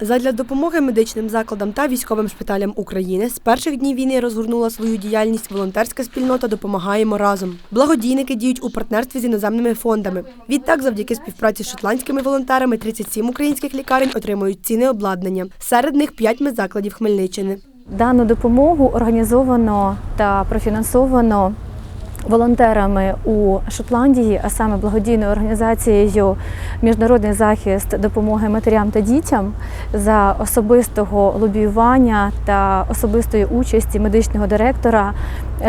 Задля допомоги медичним закладам та військовим шпиталям України з перших днів війни розгорнула свою діяльність волонтерська спільнота Допомагаємо разом. Благодійники діють у партнерстві з іноземними фондами. Відтак, завдяки співпраці з шотландськими волонтерами, 37 українських лікарень отримують ціни обладнання. Серед них 5 медзакладів Хмельниччини. Дану допомогу організовано та профінансовано волонтерами у Шотландії, а саме благодійною організацією Міжнародний захист допомоги матерям та дітям за особистого лобіювання та особистої участі медичного директора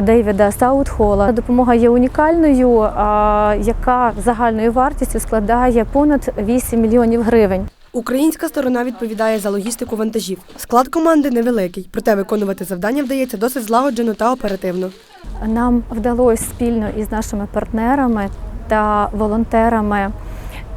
Дейвіда Саутхола. Допомога є унікальною, яка загальною вартістю складає понад 8 мільйонів гривень. Українська сторона відповідає за логістику вантажів. Склад команди невеликий, проте виконувати завдання вдається досить злагоджено та оперативно. Нам вдалося спільно із нашими партнерами та волонтерами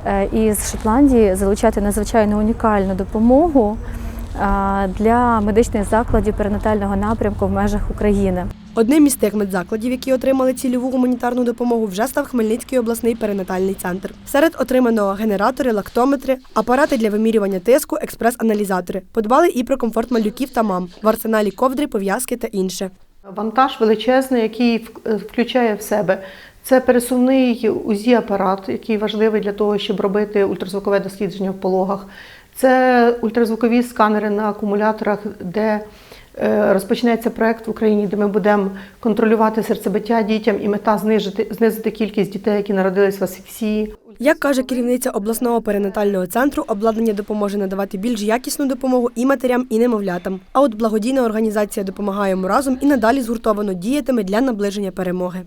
е, із Шотландії залучати надзвичайно унікальну допомогу е, для медичних закладів перинатального напрямку в межах України. Одним із тих медзакладів, які отримали цільову гуманітарну допомогу, вже став Хмельницький обласний перинатальний центр. Серед отриманого генератори, лактометри, апарати для вимірювання тиску, експрес-аналізатори. Подбали і про комфорт малюків та мам, в арсеналі ковдри, пов'язки та інше. Вантаж величезний, який включає в себе. Це пересувний УЗІ-апарат, який важливий для того, щоб робити ультразвукове дослідження в пологах. Це ультразвукові сканери на акумуляторах, де розпочнеться проект в Україні, де ми будемо контролювати серцебиття дітям і мета знижити, знизити кількість дітей, які народились в асфіксії. Як каже керівниця обласного перинатального центру, обладнання допоможе надавати більш якісну допомогу і матерям, і немовлятам. А от благодійна організація допомагаємо разом і надалі згуртовано діятиме для наближення перемоги.